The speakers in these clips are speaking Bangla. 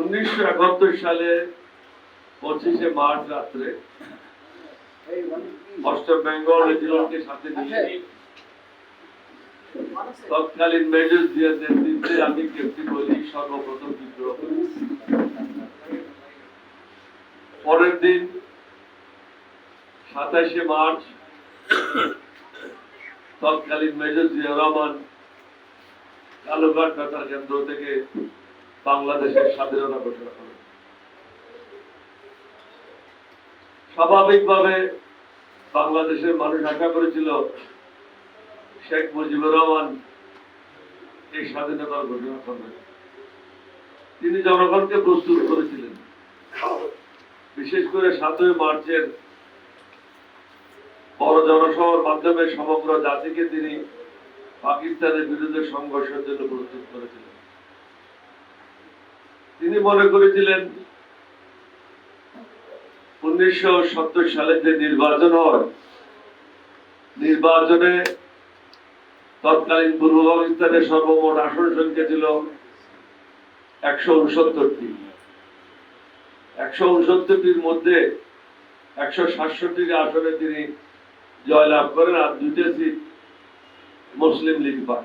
উনিশশো একাত্তর সালে পঁচিশে মার্চ রাত্রে অষ্টম বেঙ্গল রেজিমেন্টকে সাথে নিয়ে তৎকালীন মেজর জিয়ার নেতৃত্বে আমি কেপ্টি বলি সর্বপ্রথম বিদ্রোহ। পরের দিন সাতাশে মার্চ তৎকালীন মেজর জিয়া রহমান কালুঘাট বেতার কেন্দ্র থেকে বাংলাদেশের স্বাধীনতা ঘোষণা করেন। স্বাভাবিকভাবে বাংলাদেশের মানুষ আশা করেছিল শেখ মুজিবুর রহমান এই স্বাধীনতার ঘোষণা করবেন তিনি জনগণকে প্রস্তুত করেছিলেন। বিশেষ করে সাতই মার্চের বড় জনসভার মাধ্যমে সমগ্র জাতিকে তিনি পাকিস্তানের বিরুদ্ধে সংঘর্ষের জন্য প্রস্তুত করেছিলেন। তিনি মনে করেছিলেন, উনিশশো সত্তর সালে যে নির্বাচন হয়, নির্বাচনে তৎকালীন পূর্ব পাকিস্তানের সর্বমোট আসন সংখ্যা ছিল একশো উনসত্তরটি। একশো উনসত্তরটির মধ্যে একশো সাতষট্টি আসনে তিনি জয়লাভ করেন আর দুইটা সিট মুসলিম লীগ পান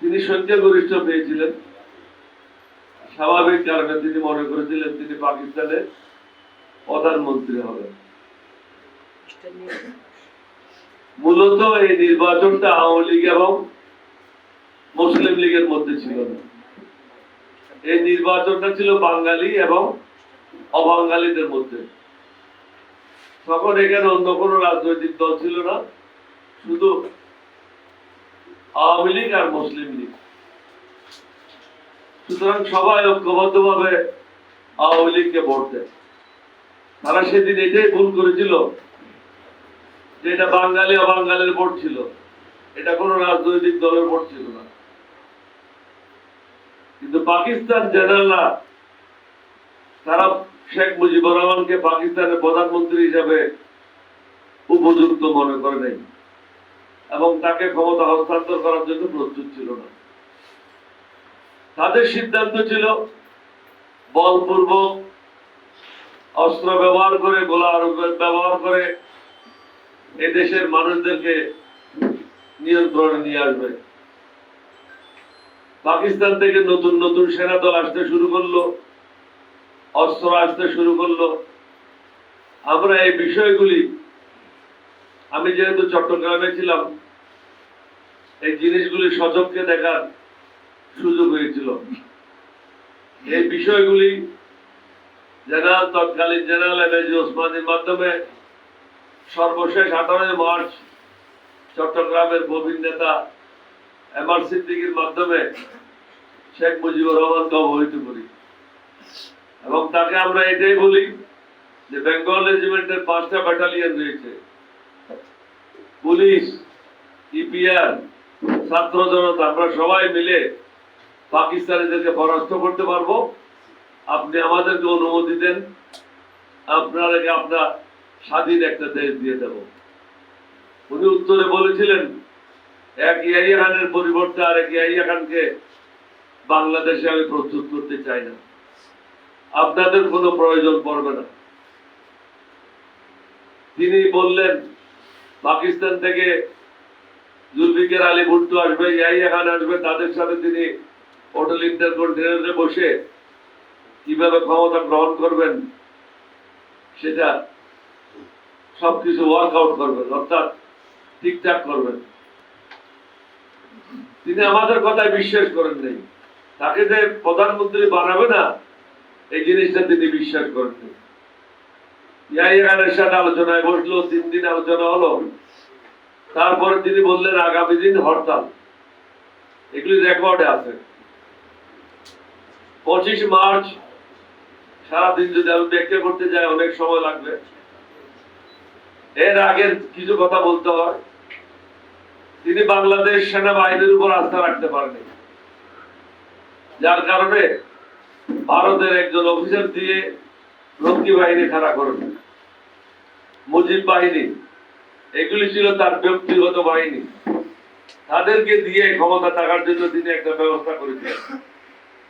তিনি সংখ্যাগরিষ্ঠ পেয়েছিলেন। স্বাভাবিক কারণে তিনি মনে করেছিলেন তিনি পাকিস্তানের প্রধানমন্ত্রী হবেন। মূলত এই নির্বাচনটা আওয়ামী লীগ এবং মুসলিম লীগের মধ্যে ছিল না। এই নির্বাচনটা ছিল বাঙালি এবং অবাঙালিদের মধ্যে। তখন এখানে অন্য কোনো রাজনৈতিক দল ছিল না, শুধু আওয়ামী লীগ আর মুসলিম লীগ। সুতরাং সবাই ঐক্যবদ্ধ ভাবে আওয়ামী লীগকে ভোট দেয়। তারা সেদিন এটাই ভুল করেছিল যে এটা বাঙালি অবাঙালির ভোট ছিল। এটা কোনো রাজনৈতিক দলের ভোট ছিল না। কিন্তু পাকিস্তান জেনারেলরা, তারা শেখ মুজিবুর রহমানকে পাকিস্তানের প্রধানমন্ত্রী হিসাবে উপযুক্ত মনে করে নাই এবং তাকে ক্ষমতা হস্তান্তর করার জন্য প্রস্তুত ছিল না। তাদের সিদ্ধান্ত ছিল বলপূর্বক অস্ত্র ব্যবহার করে, গোলা ব্যবহার করে এদেশের মানুষদেরকে নিয়ন্ত্রণে নিয়ে আসবে। পাকিস্তান থেকে নতুন নতুন সেনা দল আসতে শুরু করল, অস্ত্র আসতে শুরু করল। আমরা এই বিষয়গুলি, আমি যেহেতু চট্টগ্রামে ছিলাম, এই জিনিসগুলি সচককে দেখার সুযোগ হয়েছিল। এই বিষয়গুলি জেনারেল তৎকালীন জেনারেল এমএজি ওসমানীর মাধ্যমে সর্বশেষ আঠারোই মার্চ চট্টগ্রামের প্রবীণ নেতা এম আর সিদ্দিকির মাধ্যমে শেখ মুজিবুর রহমানকে অবহিত করি। এবং তাকে আমরা এটাই বলি যে বেঙ্গল রেজিমেন্টের পাঁচটা ব্যাটালিয়ন রয়েছে। পুলিশ, ইপিআর, ছাত্র জনতা, আমরা সবাই মিলে পাকিস্তানিদেরকে পরাস্ত করতে পারব। আপনি আমাদেরকে অনুমতি দেন। আপনাদেরকে আপনার স্বাধীন একটা দেশ দিয়ে দেব। উনি উত্তরে বলেছিলেন, এক ইয়াহিয়া খানের পরিবর্তে আর এক ইয়াহিয়া খানকে বাংলাদেশে আমি প্রস্তুত করতে চাই না। আপনাদের কোনো প্রয়োজন পড়বে না। তিনি বললেন, পাকিস্তান থেকে জুলফিকার আলী ভুট্টো আসবে, ইয়াহিয়া খান আসবে, তাদের সাথে তিনি হোটেল ইন্টারকন্টিনেন্টে বসে কীভাবে ক্ষমতা গ্রহণ করবেন, সেটা সবকিছু ওয়ার্কআউট করবেন, অর্থাৎ ঠিকঠাক করবেন। তিনি আমাদের কথায় বিশ্বাস করেন নাই। তাকে যে প্রধানমন্ত্রী বানাবে না, এই জিনিসটা তিনি বিশ্বাস করেন নাই। সাথে আলোচনায় বসল, তিন দিন আলোচনা হলো। তারপরে তিনি বললেন, আগামী দিন হরতাল। এগুলি রেকর্ডে আছে। পঁচিশ মার্চ, সারাদিন যদি আমি ব্যাখ্যা করতে যাই, অনেক সময় লাগবে। এর আগের কিছু কথা বলতে হয়। তিনি বাংলাদেশ সেনাবাহিনীর উপর আস্থা রাখতে পারেনি। যার কারণে ভারতের একজন অফিসার দিয়ে রক্ষী বাহিনী খাড়া করেন। মুজিব বাহিনী, এগুলি ছিল তার ব্যক্তিগত বাহিনী। তাদেরকে দিয়ে ক্ষমতা থাকার জন্য তিনি একটা ব্যবস্থা করেছিলেন